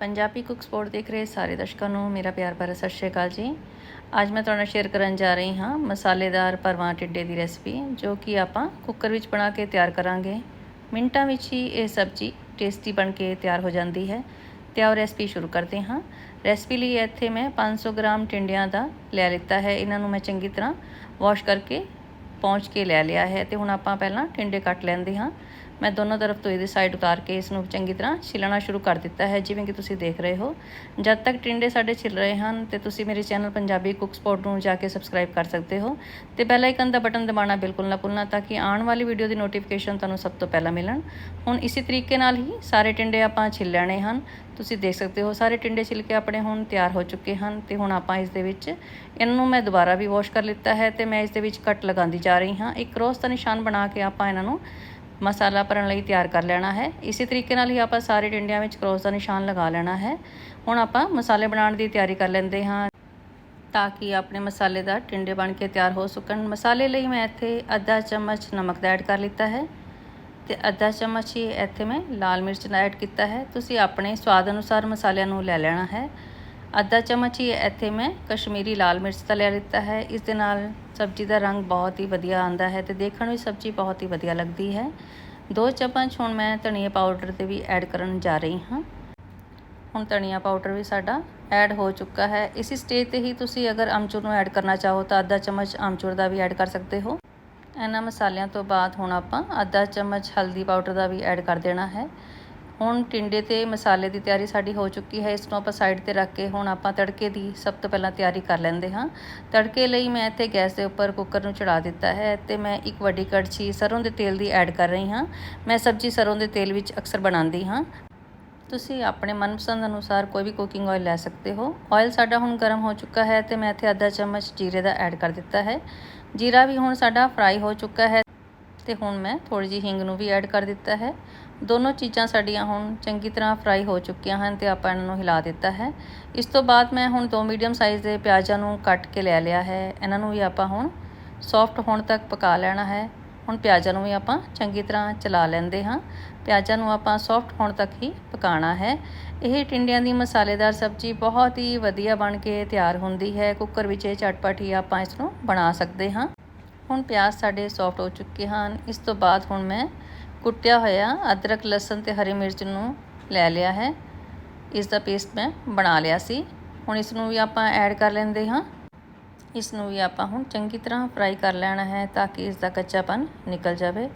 Punjabi cook support ਦੇਖ ਰਹੇ ਸਾਰੇ ਦਰਸ਼ਕਾਂ ਨੂੰ, ਮੇਰਾ ਪਿਆਰ ਭਰਾ ਸਤਿ ਸ਼੍ਰੀ ਅਕਾਲ ਜੀ। ਅੱਜ ਮੈਂ ਤੁਹਾਡੇ ਨਾਲ ਸ਼ੇਅਰ ਕਰਨ ਜਾ ਰਹੀ ਹਾਂ ਮਸਾਲੇਦਾਰ ਪਰਵਾਂ ਟਿੱਡੇ ਦੀ ਰੈਸਪੀ ਜੋ ਕਿ ਆਪਾਂ ਕੁੱਕਰ ਵਿੱਚ ਬਣਾ ਕੇ ਤਿਆਰ ਕਰਾਂਗੇ। ਮਿੰਟਾਂ ਵਿੱਚ ਹੀ ਇਹ ਸਬਜ਼ੀ ਟੇਸਟੀ ਬਣ ਕੇ ਤਿਆਰ ਹੋ ਜਾਂਦੀ ਹੈ ਤੇ ਆਓ ਰੈਸਪੀ ਸ਼ੁਰੂ ਕਰਦੇ ਹਾਂ। ਰੈਸਪੀ ਲਈ ਇੱਥੇ ਮੈਂ 500 ਗ੍ਰਾਮ ਟਿੰਡਿਆਂ ਦਾ ਲੈ ਲਿੱਤਾ ਹੈ। ਇਹਨਾਂ ਨੂੰ ਮੈਂ ਚੰਗੀ ਤਰ੍ਹਾਂ ਵਾਸ਼ ਕਰਕੇ ਪਹੁੰਚ ਕੇ ਲੈ ਲਿਆ ਹੈ ਤੇ ਹੁਣ ਆਪਾਂ ਪਹਿਲਾਂ ਟਿੰਡੇ ਕੱਟ ਲੈਂਦੇ ਹਾਂ। ਮੈਂ ਦੋਨੋਂ ਤਰਫ ਤੋਂ ਇਹਦੀ ਸਾਈਡ ਉਤਾਰ ਕੇ ਇਸ ਨੂੰ ਚੰਗੀ ਤਰ੍ਹਾਂ ਛਿਲਣਾ ਸ਼ੁਰੂ ਕਰ ਦਿੱਤਾ ਹੈ, ਜਿਵੇਂ ਕਿ ਤੁਸੀਂ ਦੇਖ ਰਹੇ ਹੋ। ਜਦ ਤੱਕ ਟਿੰਡੇ ਸਾਡੇ ਛਿਲ ਰਹੇ ਹਨ, ਤੇ ਤੁਸੀਂ ਮੇਰੇ ਚੈਨਲ ਪੰਜਾਬੀ ਕੁੱਕ ਸਪੋਰਟ ਨੂੰ ਜਾ ਕੇ ਸਬਸਕ੍ਰਾਈਬ ਕਰ ਸਕਦੇ ਹੋ। ਤੇ ਬੈਲ ਆਈਕਨ ਦਾ ਬਟਨ ਦਬਾਉਣਾ ਬਿਲਕੁਲ ਨਾ ਭੁੱਲਣਾ, ਤਾਂ ਕਿ ਆਉਣ ਵਾਲੀ ਵੀਡੀਓ ਦੀ ਨੋਟੀਫਿਕੇਸ਼ਨ ਤੁਹਾਨੂੰ ਸਭ ਤੋਂ ਪਹਿਲਾਂ ਮਿਲਣ। ਹੁਣ ਇਸੇ ਤਰੀਕੇ ਨਾਲ ਹੀ ਸਾਰੇ ਟਿੰਡੇ ਆਪਾਂ ਛਿਲ ਲੈਣੇ ਹਨ। ਤੁਸੀਂ ਦੇਖ ਸਕਦੇ ਹੋ, ਸਾਰੇ ਟਿੰਡੇ ਛਿਲ ਕੇ ਆਪਣੇ ਹੁਣ ਤਿਆਰ ਹੋ ਚੁੱਕੇ ਹਨ, ਤੇ ਹੁਣ ਆਪਾਂ ਇਸ ਦੇ ਵਿੱਚ ਇਹਨੂੰ ਮੈਂ ਦੁਬਾਰਾ ਵੀ ਵਾਸ਼ ਕਰ ਲਿੱਤਾ ਹੈ, ਤੇ ਮੈਂ ਇਸ ਦੇ ਵਿੱਚ ਕੱਟ ਲਗਾਉਂਦੀ ਜਾ ਰਹੀ ਹਾਂ। ਇੱਕ ਕ੍ਰੋਸ ਦਾ ਨਿਸ਼ਾਨ ਬਣਾ ਕੇ ਆਪਾਂ ਇਹਨਾਂ ਨੂੰ ਮਸਾਲਾ ਭਰਨ ਲਈ ਤਿਆਰ ਕਰ ਲੈਣਾ ਹੈ। ਇਸੇ ਤਰੀਕੇ ਨਾਲ ਹੀ ਆਪਾਂ ਸਾਰੇ ਟਿੰਡਿਆਂ ਵਿੱਚ ਕ੍ਰੋਸ ਦਾ ਨਿਸ਼ਾਨ ਲਗਾ ਲੈਣਾ ਹੈ। ਹੁਣ ਆਪਾਂ ਮਸਾਲੇ ਬਣਾਉਣ ਦੀ ਤਿਆਰੀ ਕਰ ਲੈਂਦੇ ਹਾਂ ਤਾਂ ਕਿ ਆਪਣੇ ਮਸਾਲੇ ਦਾ ਟਿੰਡੇ ਬਣ ਕੇ ਤਿਆਰ ਹੋ ਸਕਣ। ਮਸਾਲੇ ਲਈ ਮੈਂ ਇੱਥੇ ਅੱਧਾ ਚਮਚ ਨਮਕ ਦਾ ਐਡ ਕਰ ਲਿੱਤਾ ਹੈ ਤੇ ਅੱਧਾ ਚਮਚ ਹੀ ਇੱਥੇ ਮੈਂ ਲਾਲ ਮਿਰਚ ਦਾ ਐਡ ਕੀਤਾ ਹੈ। ਤੁਸੀਂ ਆਪਣੇ ਸਵਾਦ ਅਨੁਸਾਰ ਮਸਾਲਿਆਂ ਨੂੰ ਲੈ ਲੈਣਾ ਹੈ। ਅੱਧਾ ਚਮਚ ਹੀ ਇੱਥੇ ਮੈਂ ਕਸ਼ਮੀਰੀ ਲਾਲ ਮਿਰਚ ਦਾ ਲੈ ਲਿੱਤਾ ਹੈ। ਇਸ ਦੇ ਨਾਲ ਸਬਜ਼ੀ ਦਾ ਰੰਗ ਬਹੁਤ ਹੀ ਵਧੀਆ ਆਉਂਦਾ ਹੈ ਤੇ ਦੇਖਣ ਵਿੱਚ ਸਬਜ਼ੀ ਬਹੁਤ ਹੀ ਵਧੀਆ ਲੱਗਦੀ ਹੈ। ਦੋ ਚਮਚ ਹੁਣ ਮੈਂ ਧਨੀਆ ਪਾਊਡਰ ਤੇ ਵੀ ਐਡ ਕਰਨ ਜਾ ਰਹੀ ਹਾਂ। ਹੁਣ ਧਨੀਆ ਪਾਊਡਰ ਵੀ ਸਾਡਾ ਐਡ ਹੋ ਚੁੱਕਾ ਹੈ। ਇਸੇ ਸਟੇਜ ਤੇ ਹੀ ਤੁਸੀਂ ਅਗਰ ਅਮਚੂਰ ਨੂੰ ਐਡ ਕਰਨਾ ਚਾਹੋ ਤਾਂ ਅੱਧਾ ਚਮਚ ਅਮਚੂਰ ਦਾ ਵੀ ਐਡ ਕਰ ਸਕਦੇ ਹੋ। ਇਹਨਾਂ ਮਸਾਲਿਆਂ ਤੋਂ ਬਾਅਦ ਹੁਣ ਆਪਾਂ ਅੱਧਾ ਚਮਚ ਹਲਦੀ ਪਾਊਡਰ ਦਾ ਵੀ ਐਡ ਕਰ ਦੇਣਾ ਹੈ। ਹੁਣ ਟਿੰਡੇ ਤੇ ਮਸਾਲੇ ਦੀ ਤਿਆਰੀ ਸਾਡੀ ਹੋ ਚੁੱਕੀ ਹੈ। ਇਸ ਨੂੰ ਆਪਾਂ ਸਾਈਡ ਤੇ ਰੱਖ ਕੇ ਹੁਣ ਆਪਾਂ ਤੜਕੇ ਦੀ ਸਭ ਤੋਂ ਪਹਿਲਾਂ ਤਿਆਰੀ ਕਰ ਲੈਂਦੇ ਹਾਂ। ਤੜਕੇ ਲਈ ਮੈਂ ਇੱਥੇ ਗੈਸ ਦੇ ਉੱਪਰ ਕੁੱਕਰ ਨੂੰ ਚੜਾ ਦਿੱਤਾ ਹੈ ਤੇ ਮੈਂ ਇੱਕ ਵੱਡੀ ਕੜਛੀ ਸਰੋਂ ਦੇ ਤੇਲ ਦੀ ਐਡ ਕਰ ਰਹੀ ਹਾਂ। ਮੈਂ ਸਬਜ਼ੀ ਸਰੋਂ ਦੇ ਤੇਲ ਵਿੱਚ ਅਕਸਰ ਬਣਾਉਂਦੀ ਹਾਂ। ਤੁਸੀਂ ਆਪਣੇ ਮਨਪਸੰਦ ਅਨੁਸਾਰ ਕੋਈ ਵੀ ਕੁਕਿੰਗ ਆਇਲ ਲੈ ਸਕਦੇ ਹੋ। ਆਇਲ ਸਾਡਾ ਹੁਣ ਗਰਮ ਹੋ ਚੁੱਕਾ ਹੈ ਤੇ ਮੈਂ ਇੱਥੇ ਅੱਧਾ ਚਮਚ ਜੀਰੇ ਦਾ ਐਡ ਕਰ ਦਿੱਤਾ ਹੈ। ਜੀਰਾ ਵੀ ਹੁਣ ਸਾਡਾ ਫਰਾਈ ਹੋ ਚੁੱਕਾ ਹੈ ਤੇ ਹੁਣ ਮੈਂ ਥੋੜੀ ਜਿਹੀ ਹਿੰਗ ਨੂੰ ਵੀ ਐਡ ਕਰ ਦਿੱਤਾ ਹੈ। ਦੋਨੋਂ ਚੀਜ਼ਾਂ ਸਾਡੀਆਂ ਹੁਣ ਚੰਗੀ ਤਰ੍ਹਾਂ ਫਰਾਈ ਹੋ ਚੁੱਕੀਆਂ ਹਨ ਤੇ ਆਪਾਂ ਇਹਨਾਂ ਨੂੰ ਹਿਲਾ ਦਿੱਤਾ ਹੈ। ਇਸ ਤੋਂ ਬਾਅਦ ਮੈਂ ਹੁਣ ਦੋ ਮੀਡੀਅਮ ਸਾਈਜ਼ ਦੇ ਪਿਆਜ਼ਾਂ ਨੂੰ ਕੱਟ ਕੇ ਲੈ ਲਿਆ ਹੈ। ਇਹਨਾਂ ਨੂੰ ਵੀ ਆਪਾਂ ਹੁਣ ਸੌਫਟ ਹੋਣ ਤੱਕ ਪਕਾ ਲੈਣਾ ਹੈ। ਹੁਣ ਪਿਆਜ਼ਾਂ ਨੂੰ ਵੀ ਆਪਾਂ ਚੰਗੀ ਤਰ੍ਹਾਂ ਚਲਾ ਲੈਂਦੇ ਹਾਂ। ਪਿਆਜ਼ਾਂ ਨੂੰ ਆਪਾਂ ਸੌਫਟ ਹੋਣ ਤੱਕ ਹੀ ਪਕਾਉਣਾ ਹੈ। ਇਹ ਟਿੰਡਿਆਂ ਦੀ ਮਸਾਲੇਦਾਰ ਸਬਜ਼ੀ ਬਹੁਤ ਹੀ ਵਧੀਆ ਬਣ ਕੇ ਤਿਆਰ ਹੁੰਦੀ ਹੈ। ਕੁੱਕਰ ਵਿੱਚ ਇਹ ਝਟਪਟ ਹੀ ਆਪਾਂ ਇਸ ਨੂੰ ਬਣਾ ਸਕਦੇ ਹਾਂ। ਹੁਣ ਪਿਆਜ਼ ਸਾਡੇ ਸੌਫਟ ਹੋ ਚੁੱਕੇ ਹਨ। ਇਸ ਤੋਂ ਬਾਅਦ ਹੁਣ ਮੈਂ ਕੁੱਟਿਆ ਹੋਇਆ ਅਦਰਕ, ਲਸਣ ਤੇ ਹਰੀ ਮਿਰਚ ਨੂੰ ਲੈ ਲਿਆ ਹੈ। ਇਸ ਦਾ ਪੇਸਟ ਮੈਂ ਬਣਾ ਲਿਆ ਸੀ। ਹੁਣ ਇਸ ਨੂੰ ਵੀ ਆਪਾਂ ਐਡ ਕਰ ਲੈਂਦੇ ਹਾਂ। ਇਸ ਨੂੰ ਵੀ ਆਪਾਂ ਹੁਣ ਚੰਗੀ ਤਰ੍ਹਾਂ ਫਰਾਈ ਕਰ ਲੈਣਾ ਹੈ ਤਾਂ ਕਿ ਇਸ ਦਾ ਕੱਚਾਪਨ ਨਿਕਲ ਜਾਵੇ।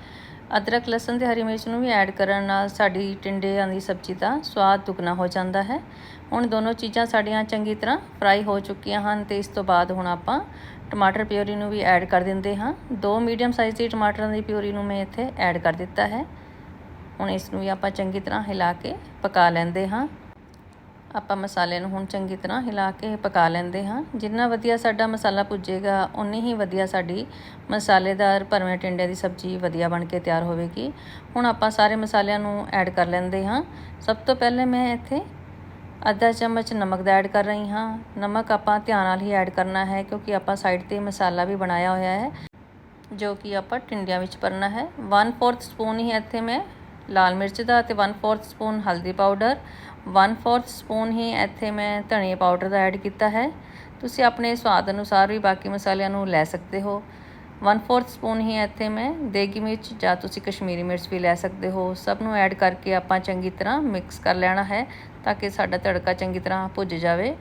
ਅਦਰਕ, ਲਸਣ ਤੇ ਹਰੀ ਮਿਰਚ ਨੂੰ ਵੀ ਐਡ ਕਰਨ ਨਾਲ ਸਾਡੀ ਟਿੰਡਿਆਂ ਦੀ ਸਬਜ਼ੀ ਦਾ ਸਵਾਦ ਦੁੱਗਣਾ ਹੋ ਜਾਂਦਾ ਹੈ। ਹੁਣ ਦੋਨੋਂ ਚੀਜ਼ਾਂ ਸਾਡੀਆਂ ਚੰਗੀ ਤਰ੍ਹਾਂ ਫਰਾਈ ਹੋ ਚੁੱਕੀਆਂ ਹਨ ਤੇ ਇਸ ਤੋਂ ਬਾਅਦ ਹੁਣ ਆਪਾਂ ਟਮਾਟਰ ਪਿਓਰੀ ਨੂੰ ਵੀ ਐਡ ਕਰ ਦਿੰਦੇ ਹਾਂ। ਦੋ ਮੀਡੀਅਮ ਸਾਈਜ਼ ਦੀ ਟਮਾਟਰਾਂ ਦੀ ਪਿਓਰੀ ਨੂੰ ਮੈਂ ਇੱਥੇ ਐਡ ਕਰ ਦਿੱਤਾ ਹੈ। ਹੁਣ ਇਸ ਨੂੰ ਵੀ ਆਪਾਂ ਚੰਗੀ ਤਰ੍ਹਾਂ ਹਿਲਾ ਕੇ ਪਕਾ ਲੈਂਦੇ ਹਾਂ। ਆਪਾਂ ਮਸਾਲੇ ਨੂੰ ਹੁਣ ਚੰਗੀ ਤਰ੍ਹਾਂ ਹਿਲਾ ਕੇ ਪਕਾ ਲੈਂਦੇ ਹਾਂ। ਜਿੰਨਾ ਵਧੀਆ ਸਾਡਾ ਮਸਾਲਾ ਪੁੱਜੇਗਾ ਉਨੀ ਹੀ ਵਧੀਆ ਸਾਡੀ ਮਸਾਲੇਦਾਰ ਭਰਵੇਂ ਟਿੰਡੇ ਦੀ ਸਬਜ਼ੀ ਵਧੀਆ ਬਣ ਕੇ ਤਿਆਰ ਹੋਵੇਗੀ। ਹੁਣ ਆਪਾਂ ਸਾਰੇ ਮਸਾਲਿਆਂ ਨੂੰ ਐਡ ਕਰ ਲੈਂਦੇ ਹਾਂ। ਸਭ ਤੋਂ ਪਹਿਲੇ ਮੈਂ ਇੱਥੇ ਅੱਧਾ ਚਮਚ ਨਮਕ ਦਾ ਐਡ ਕਰ ਰਹੀ ਹਾਂ। ਨਮਕ ਆਪਾਂ ਧਿਆਨ ਨਾਲ ਹੀ ਐਡ ਕਰਨਾ ਹੈ, ਕਿਉਂਕਿ ਆਪਾਂ ਸਾਈਡ ਤੇ ਮਸਾਲਾ ਵੀ ਬਣਾਇਆ ਹੋਇਆ ਹੈ, ਜੋ ਕਿ ਆਪਾਂ ਟਿੰਡਿਆਂ ਵਿੱਚ ਭਰਨਾ ਹੈ। 1/4 ਸਪੂਨ ਹੀ ਇੱਥੇ ਮੈਂ ਲਾਲ ਮਿਰਚ ਦਾ ਤੇ 1/4 ਸਪੂਨ ਹਲਦੀ ਪਾਊਡਰ 1/4 ਸਪੂਨ ਹੀ ਇੱਥੇ ਮੈਂ ਧਨੀਆ ਪਾਊਡਰ ਦਾ ਐਡ ਕੀਤਾ ਹੈ। ਤੁਸੀਂ ਆਪਣੇ ਸਵਾਦ ਅਨੁਸਾਰ ਵੀ ਬਾਕੀ ਮਸਾਲਿਆਂ ਨੂੰ ਲੈ ਸਕਦੇ ਹੋ। 1/4 ਸਪੂਨ ਹੀ ਇੱਥੇ ਮੈਂ ਦੇਗੀ ਮਿਰਚ ਜਾਂ ਤੁਸੀਂ ਕਸ਼ਮੀਰੀ ਮਿਰਚ ਵੀ ਲੈ ਸਕਦੇ ਹੋ। ਸਭ ਨੂੰ ਐਡ ਕਰਕੇ ਆਪਾਂ ਚੰਗੀ ਤਰ੍ਹਾਂ ਮਿਕਸ ਕਰ ਲੈਣਾ ਹੈ ਤਾਂ ਕਿ ਸਾਡਾ ਤੜਕਾ ਚੰਗੀ ਤਰ੍ਹਾਂ ਭੁੱਜ ਜਾਵੇ।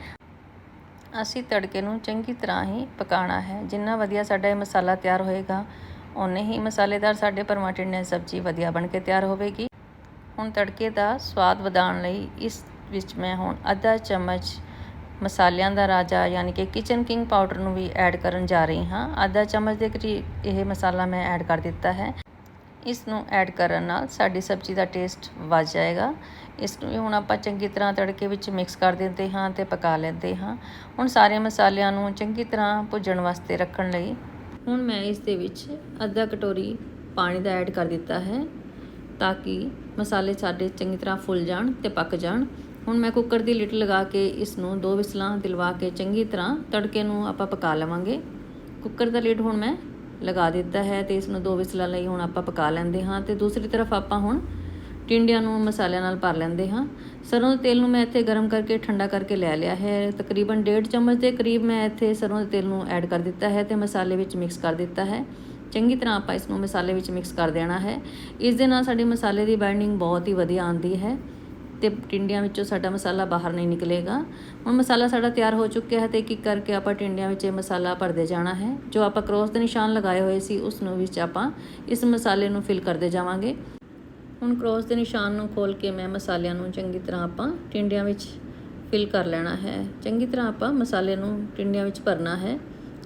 ਅਸੀਂ ਤੜਕੇ ਨੂੰ ਚੰਗੀ ਤਰ੍ਹਾਂ ਹੀ ਪਕਾਉਣਾ ਹੈ। ਜਿੰਨਾ ਵਧੀਆ ਸਾਡਾ ਇਹ ਮਸਾਲਾ ਤਿਆਰ ਹੋਏਗਾ ਓਨੇ ਹੀ ਮਸਾਲੇਦਾਰ ਸਾਡੇ ਪਰਮਾ ਟਿੰਡੇ ਸਬਜ਼ੀ ਵਧੀਆ ਬਣ ਕੇ ਤਿਆਰ ਹੋਵੇਗੀ। ਹੁਣ ਤੜਕੇ ਦਾ ਸਵਾਦ ਵਧਾਉਣ ਲਈ ਇਸ ਵਿੱਚ ਮੈਂ ਹੁਣ ਅੱਧਾ ਚਮਚ ਮਸਾਲਿਆਂ ਦਾ ਰਾਜਾ ਯਾਨੀ ਕਿ ਕਿਚਨ ਕਿੰਗ ਪਾਊਡਰ ਨੂੰ ਵੀ ਐਡ ਕਰਨ ਜਾ ਰਹੀ ਹਾਂ। ਅੱਧਾ ਚਮਚ ਦੇ ਕਰੀਬ ਇਹ ਮਸਾਲਾ ਮੈਂ ਐਡ ਕਰ ਦਿੱਤਾ ਹੈ। ਇਸ ਨੂੰ ਐਡ ਕਰਨ ਨਾਲ ਸਾਡੀ ਸਬਜ਼ੀ ਦਾ ਟੇਸਟ ਵੱਧ ਜਾਏਗਾ। ਇਸ ਨੂੰ ਵੀ ਹੁਣ ਆਪਾਂ ਚੰਗੀ ਤਰ੍ਹਾਂ ਤੜਕੇ ਵਿੱਚ ਮਿਕਸ ਕਰ ਦਿੰਦੇ ਹਾਂ ਤੇ ਪਕਾ ਲੈਂਦੇ ਹਾਂ। ਹੁਣ ਸਾਰੇ ਮਸਾਲਿਆਂ ਨੂੰ ਚੰਗੀ ਤਰ੍ਹਾਂ ਭੁੱਜਣ ਵਾਸਤੇ ਰੱਖਣ ਲਈ ਹੁਣ ਮੈਂ ਇਸ ਦੇ ਵਿੱਚ ਅੱਧਾ ਕਟੋਰੀ ਪਾਣੀ ਦਾ ਐਡ ਕਰ ਦਿੱਤਾ ਹੈ ਤਾਂ ਕਿ ਮਸਾਲੇ ਸਾਡੇ ਚੰਗੀ ਤਰ੍ਹਾਂ ਫੁੱਲ ਜਾਣ ਤੇ ਪੱਕ ਜਾਣ। ਹੁਣ ਮੈਂ ਕੁੱਕਰ ਦੀ ਲਿਡ ਲਗਾ ਕੇ ਇਸ ਨੂੰ ਦੋ ਵਿਸਲਾਂ ਦਿਲਵਾ ਕੇ ਚੰਗੀ ਤਰ੍ਹਾਂ ਤੜਕੇ ਨੂੰ ਆਪਾਂ ਪਕਾ ਲਵਾਂਗੇ। ਕੁੱਕਰ ਦਾ ਲਿਡ ਹੁਣ ਮੈਂ ਲਗਾ ਦਿੱਤਾ ਹੈ ਤੇ ਇਸ ਨੂੰ ਦੋ ਵਿਸਲਾਂ ਲਈ ਹੁਣ ਆਪਾਂ ਪਕਾ ਲੈਂਦੇ ਹਾਂ ਤੇ ਦੂਸਰੀ ਤਰਫ ਆਪਾਂ ਹੁਣ ਟਿੰਡਿਆਂ ਨੂੰ ਮਸਾਲਿਆਂ ਨਾਲ ਭਰ ਲੈਂਦੇ ਹਾਂ। ਸਰੋਂ ਦੇ ਤੇਲ ਨੂੰ ਮੈਂ ਇੱਥੇ ਗਰਮ ਕਰਕੇ ਠੰਡਾ ਕਰਕੇ ਲੈ ਲਿਆ ਹੈ। ਤਕਰੀਬਨ 1.5 ਚਮਚ ਦੇ ਕਰੀਬ ਮੈਂ ਇੱਥੇ ਸਰੋਂ ਦੇ ਤੇਲ ਨੂੰ ਐਡ ਕਰ ਦਿੱਤਾ ਹੈ ਤੇ ਮਸਾਲੇ ਵਿੱਚ ਮਿਕਸ ਕਰ ਦਿੱਤਾ ਹੈ। ਚੰਗੀ ਤਰ੍ਹਾਂ ਆਪਾਂ ਇਸ ਨੂੰ ਮਸਾਲੇ ਵਿੱਚ ਮਿਕਸ ਕਰ ਦੇਣਾ ਹੈ। ਇਸ ਦੇ ਨਾਲ ਸਾਡੇ ਮਸਾਲੇ ਦੀ ਬਾਈਂਡਿੰਗ ਬਹੁਤ ਹੀ ਵਧੀਆ ਆਉਂਦੀ ਹੈ ਤੇ ਟਿੰਡਿਆਂ ਵਿੱਚੋਂ ਸਾਡਾ ਮਸਾਲਾ ਬਾਹਰ ਨਹੀਂ ਨਿਕਲੇਗਾ। ਹੁਣ ਮਸਾਲਾ ਸਾਡਾ ਤਿਆਰ ਹੋ ਚੁੱਕਿਆ ਹੈ ਤੇ ਇੱਕ ਇੱਕ ਕਰਕੇ ਆਪਾਂ ਟਿੰਡਿਆਂ ਵਿੱਚ ਇਹ ਮਸਾਲਾ ਭਰਦੇ ਜਾਣਾ ਹੈ। ਜੋ ਆਪਾਂ ਕ੍ਰੋਸ ਦੇ ਨਿਸ਼ਾਨ ਲਗਾਏ ਹੋਏ ਸੀ, ਉਸ ਨੂੰ ਵਿੱਚ ਆਪਾਂ ਇਸ ਮਸਾਲੇ ਨੂੰ ਫਿਲ ਕਰਦੇ ਜਾਵਾਂਗੇ। ਹੁਣ ਕ੍ਰੋਸ ਦੇ ਨਿਸ਼ਾਨ ਨੂੰ ਖੋਲ ਕੇ ਮੈਂ ਮਸਾਲਿਆਂ ਨੂੰ ਚੰਗੀ ਤਰ੍ਹਾਂ ਆਪਾਂ ਟਿੰਡਿਆਂ ਵਿੱਚ ਫਿਲ ਕਰ ਲੈਣਾ ਹੈ। ਚੰਗੀ ਤਰ੍ਹਾਂ ਆਪਾਂ ਮਸਾਲੇ ਨੂੰ ਟਿੰਡਿਆਂ ਵਿੱਚ ਭਰਨਾ ਹੈ।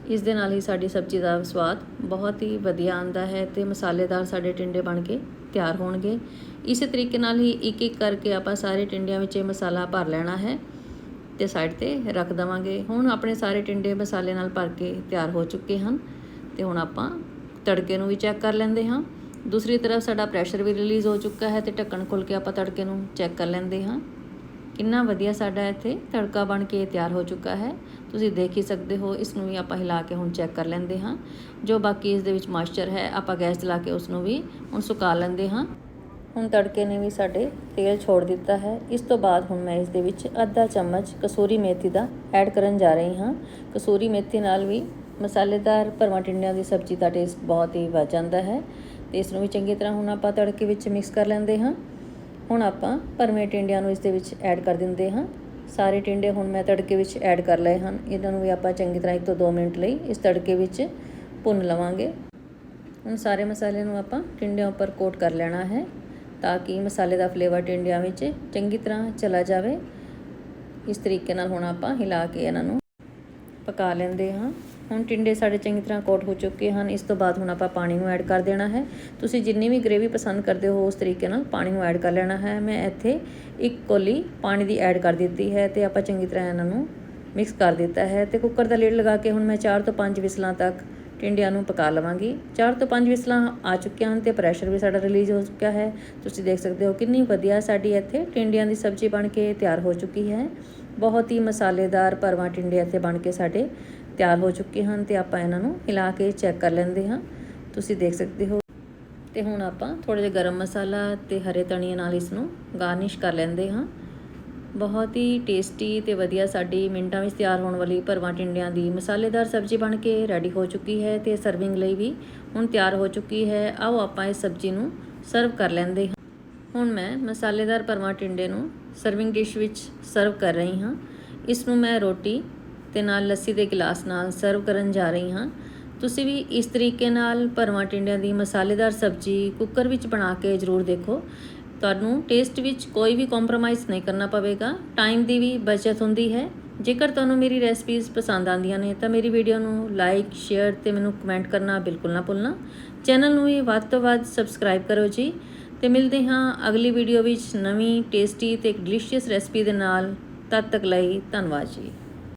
ਇਸ ਦੇ ਨਾਲ ਹੀ ਸਾਡੀ ਸਬਜ਼ੀ ਦਾ ਸਵਾਦ ਬਹੁਤ ਹੀ ਵਧੀਆ ਆਉਂਦਾ ਹੈ ਤੇ ਮਸਾਲੇਦਾਰ ਸਾਡੇ ਟਿੰਡੇ ਬਣ ਕੇ ਤਿਆਰ ਹੋਣਗੇ। ਇਸੇ ਤਰੀਕੇ ਨਾਲ ਹੀ ਇੱਕ ਇੱਕ ਕਰਕੇ ਆਪਾਂ ਸਾਰੇ ਟਿੰਡਿਆਂ ਵਿੱਚ ਇਹ ਮਸਾਲਾ ਭਰ ਲੈਣਾ ਹੈ ਤੇ ਸਾਈਡ ਤੇ ਰੱਖ ਦਵਾਂਗੇ। ਹੁਣ ਆਪਣੇ ਸਾਰੇ ਟਿੰਡੇ ਮਸਾਲੇ ਨਾਲ ਭਰ ਕੇ ਤਿਆਰ ਹੋ ਚੁੱਕੇ ਹਨ ਤੇ ਹੁਣ ਆਪਾਂ ਤੜਕੇ ਨੂੰ ਵੀ ਚੈੱਕ ਕਰ ਲੈਂਦੇ ਹਾਂ। ਦੂਸਰੀ ਤਰਫ ਸਾਡਾ ਪ੍ਰੈਸ਼ਰ ਵੀ ਰਿਲੀਜ਼ ਹੋ ਚੁੱਕਾ ਹੈ ਤੇ ਢੱਕਣ ਖੋਲ ਕੇ ਆਪਾਂ ਤੜਕੇ ਨੂੰ ਚੈੱਕ ਕਰ ਲੈਂਦੇ ਹਾਂ। ਕਿੰਨਾ ਵਧੀਆ ਸਾਡਾ ਇੱਥੇ ਤੜਕਾ ਬਣ ਕੇ ਤਿਆਰ ਹੋ ਚੁੱਕਾ ਹੈ। ਤੁਸੀਂ ਦੇਖ ਹੀ ਸਕਦੇ ਹੋ, ਇਸ ਨੂੰ ਵੀ ਆਪਾਂ ਹਿਲਾ ਕੇ ਹੁਣ ਚੈੱਕ ਕਰ ਲੈਂਦੇ ਹਾਂ। ਜੋ ਬਾਕੀ ਇਸ ਦੇ ਵਿੱਚ ਮਾਇਸਚਰ ਹੈ, ਆਪਾਂ ਗੈਸ ਜਲਾ ਕੇ ਉਸ ਨੂੰ ਵੀ ਹੁਣ ਸੁਕਾ ਲੈਂਦੇ ਹਾਂ। ਹੁਣ ਤੜਕੇ ਨੇ ਵੀ ਸਾਡੇ ਤੇਲ ਛੋੜ ਦਿੱਤਾ ਹੈ। ਇਸ ਤੋਂ ਬਾਅਦ ਹੁਣ ਮੈਂ ਇਸ ਦੇ ਵਿੱਚ ਅੱਧਾ ਚਮਚ ਕਸੂਰੀ ਮੇਥੀ ਦਾ ਐਡ ਕਰਨ ਜਾ ਰਹੀ ਹਾਂ। ਕਸੂਰੀ ਮੇਥੀ ਨਾਲ ਵੀ ਮਸਾਲੇਦਾਰ ਭਰਵਾਂ ਟਿੰਡਿਆਂ ਦੀ ਸਬਜ਼ੀ ਦਾ ਟੇਸਟ ਬਹੁਤ ਹੀ ਵੱਧ ਜਾਂਦਾ ਹੈ। ਤੇ ਇਸ ਨੂੰ ਵੀ ਚੰਗੀ ਤਰ੍ਹਾਂ ਹੁਣ ਆਪਾਂ ਤੜਕੇ ਵਿੱਚ ਮਿਕਸ ਕਰ ਲੈਂਦੇ ਹਾਂ। ਹੁਣ ਆਪਾਂ ਭਰਵੇਂ ਟਿੰਡਿਆਂ ਨੂੰ ਇਸ ਦੇ ਵਿੱਚ ਐਡ ਕਰ ਦਿੰਦੇ ਹਾਂ। ਸਾਰੇ ਟਿੰਡੇ ਹੁਣ ਮੈਂ ਤੜਕੇ ਵਿੱਚ ਐਡ ਕਰ ਲਏ ਹਨ। ਇਹਨਾਂ ਨੂੰ ਵੀ ਆਪਾਂ ਚੰਗੀ ਤਰ੍ਹਾਂ 1 ਤੋਂ 2 ਮਿੰਟ ਲਈ ਇਸ ਤੜਕੇ ਵਿੱਚ ਭੁੰਨ ਲਵਾਂਗੇ। ਹੁਣ ਸਾਰੇ ਮਸਾਲੇ ਨੂੰ ਆਪਾਂ ਟਿੰਡਿਆਂ ਉੱਪਰ ਕੋਟ ਕਰ ਲੈਣਾ ਹੈ ਤਾਂ ਕਿ ਮਸਾਲੇ ਦਾ ਫਲੇਵਰ ਟਿੰਡਿਆਂ ਵਿੱਚ ਚੰਗੀ ਤਰ੍ਹਾਂ ਚਲਾ ਜਾਵੇ। ਇਸ ਤਰੀਕੇ ਨਾਲ ਹੁਣ ਆਪਾਂ ਹਿਲਾ ਕੇ ਇਹਨਾਂ ਨੂੰ ਪਕਾ ਲੈਂਦੇ ਹਾਂ। ਹੁਣ ਟਿੰਡੇ ਸਾਡੇ ਚੰਗੀ ਤਰ੍ਹਾਂ ਕੋਟ ਹੋ ਚੁੱਕੇ ਹਨ, ਇਸ ਤੋਂ ਬਾਅਦ ਹੁਣ ਆਪਾਂ ਪਾਣੀ ਨੂੰ ਐਡ ਕਰ ਦੇਣਾ ਹੈ। ਤੁਸੀਂ ਜਿੰਨੀ ਵੀ ਗ੍ਰੇਵੀ ਪਸੰਦ ਕਰਦੇ ਹੋ, ਉਸ ਤਰੀਕੇ ਨਾਲ ਪਾਣੀ ਨੂੰ ਐਡ ਕਰ ਲੈਣਾ ਹੈ। ਮੈਂ ਇੱਥੇ ਇੱਕ ਕੋਲੀ ਪਾਣੀ ਦੀ ਐਡ ਕਰ ਦਿੱਤੀ ਹੈ ਤੇ ਆਪਾਂ ਚੰਗੀ ਤਰ੍ਹਾਂ ਇਹਨਾਂ ਨੂੰ ਮਿਕਸ ਕਰ ਦਿੱਤਾ ਹੈ ਤੇ ਕੁੱਕਰ ਦਾ ਲਿਡ ਲਗਾ ਕੇ ਹੁਣ ਮੈਂ 4 ਤੋਂ 5 ਵਿਸਲਾਂ ਤੱਕ ਟਿੰਡਿਆਂ ਨੂੰ ਪਕਾ ਲਵਾਂਗੀ। 4 ਤੋਂ 5 ਵਿਸਲਾਂ ਆ ਚੁੱਕੀਆਂ ਹਨ ਤੇ ਪ੍ਰੈਸ਼ਰ ਵੀ ਸਾਡਾ ਰਿਲੀਜ਼ ਹੋ ਚੁੱਕਿਆ ਹੈ। ਤੁਸੀਂ ਦੇਖ ਸਕਦੇ ਹੋ ਕਿੰਨੀ ਵਧੀਆ ਸਾਡੀ ਇੱਥੇ ਟਿੰਡਿਆਂ ਦੀ ਸਬਜ਼ੀ ਬਣ ਕੇ ਤਿਆਰ ਹੋ ਚੁੱਕੀ ਹੈ। ਬਹੁਤ ਹੀ ਮਸਾਲੇਦਾਰ ਭਰਵਾਂ ਟਿੰਡੇ ਇੱਥੇ ਬਣ ਕੇ ਸਾਡੇ ਤਿਆਰ ਹੋ ਚੁੱਕੇ ਹਨ ਤੇ ਆਪਾਂ ਇਹਨਾਂ ਨੂੰ ਹਿਲਾ ਕੇ ਚੈੱਕ ਕਰ ਲੈਂਦੇ ਹਾਂ। ਤੁਸੀਂ ਦੇਖ ਸਕਦੇ ਹੋ। ਤੇ ਹੁਣ ਆਪਾਂ ਥੋੜਾ ਜਿਹਾ ਗਰਮ ਮਸਾਲਾ ਤੇ ਹਰੇ ਧਨੀਏ ਨਾਲ ਇਸ ਨੂੰ ਗਾਰਨਿਸ਼ ਕਰ ਲੈਂਦੇ ਹਾਂ। ਬਹੁਤ ਹੀ ਟੇਸਟੀ ਤੇ ਵਧੀਆ ਸਾਡੀ ਮਿੰਟਾਂ ਵਿੱਚ ਤਿਆਰ ਹੋਣ ਵਾਲੀ ਭਰਵਾਂ ਟਿੰਡਿਆਂ ਦੀ ਮਸਾਲੇਦਾਰ ਸਬਜ਼ੀ ਬਣ ਕੇ ਰੈਡੀ ਹੋ ਚੁੱਕੀ ਹੈ ਤੇ ਸਰਵਿੰਗ ਲਈ ਵੀ ਹੁਣ ਤਿਆਰ ਹੋ ਚੁੱਕੀ ਹੈ। ਆਓ ਆਪਾਂ ਇਸ ਸਬਜ਼ੀ ਨੂੰ ਸਰਵ ਕਰ ਲੈਂਦੇ ਹਾਂ। ਹੁਣ ਮੈਂ ਮਸਾਲੇਦਾਰ ਭਰਵਾਂ ਟਿੰਡੇ ਨੂੰ ਸਰਵਿੰਗ ਡਿਸ਼ ਵਿੱਚ ਸਰਵ ਕਰ ਰਹੀ ਹਾਂ। ਇਸ ਨੂੰ ਮੈਂ ਰੋਟੀ ਤੇ ਨਾਲ ਲੱਸੀ ਦੇ ਗਲਾਸ ਨਾਲ ਸਰਵ ਕਰਨ ਜਾ ਰਹੀ ਹਾਂ। ਤੁਸੀਂ ਵੀ ਇਸ ਤਰੀਕੇ ਨਾਲ ਭਰਵਾਂ ਟਿੰਡਿਆਂ ਦੀ ਮਸਾਲੇਦਾਰ ਸਬਜ਼ੀ ਕੁੱਕਰ ਵਿੱਚ ਬਣਾ ਕੇ ਜ਼ਰੂਰ ਦੇਖੋ। ਤੁਹਾਨੂੰ ਟੇਸਟ ਵਿੱਚ ਕੋਈ ਵੀ ਕੰਪਰੋਮਾਈਜ਼ ਨਹੀਂ ਕਰਨਾ ਪਵੇਗਾ। ਟਾਈਮ ਦੀ ਵੀ ਬਚਤ ਹੁੰਦੀ ਹੈ। ਜੇਕਰ ਤੁਹਾਨੂੰ ਮੇਰੀ ਰੈਸਪੀਜ਼ ਪਸੰਦ ਆਉਂਦੀਆਂ ਨੇ, ਤਾਂ ਮੇਰੀ ਵੀਡੀਓ ਨੂੰ ਲਾਈਕ ਸ਼ੇਅਰ ਤੇ ਮੈਨੂੰ ਕਮੈਂਟ ਕਰਨਾ ਬਿਲਕੁਲ ਨਾ ਭੁੱਲਣਾ। ਚੈਨਲ ਨੂੰ ਵੀ ਵੱਧ ਤੋਂ ਵੱਧ ਸਬਸਕ੍ਰਾਈਬ ਕਰੋ ਜੀ। ਤੇ ਮਿਲਦੇ ਹਾਂ ਅਗਲੀ ਵੀਡੀਓ ਵਿੱਚ ਨਵੀਂ ਟੇਸਟੀ ਤੇ ਡਿਲੀਸ਼ੀਅਸ ਰੈਸਪੀ ਦੇ ਨਾਲ। ਤਦ ਤੱਕ ਲਈ ਧੰਨਵਾਦ ਜੀ।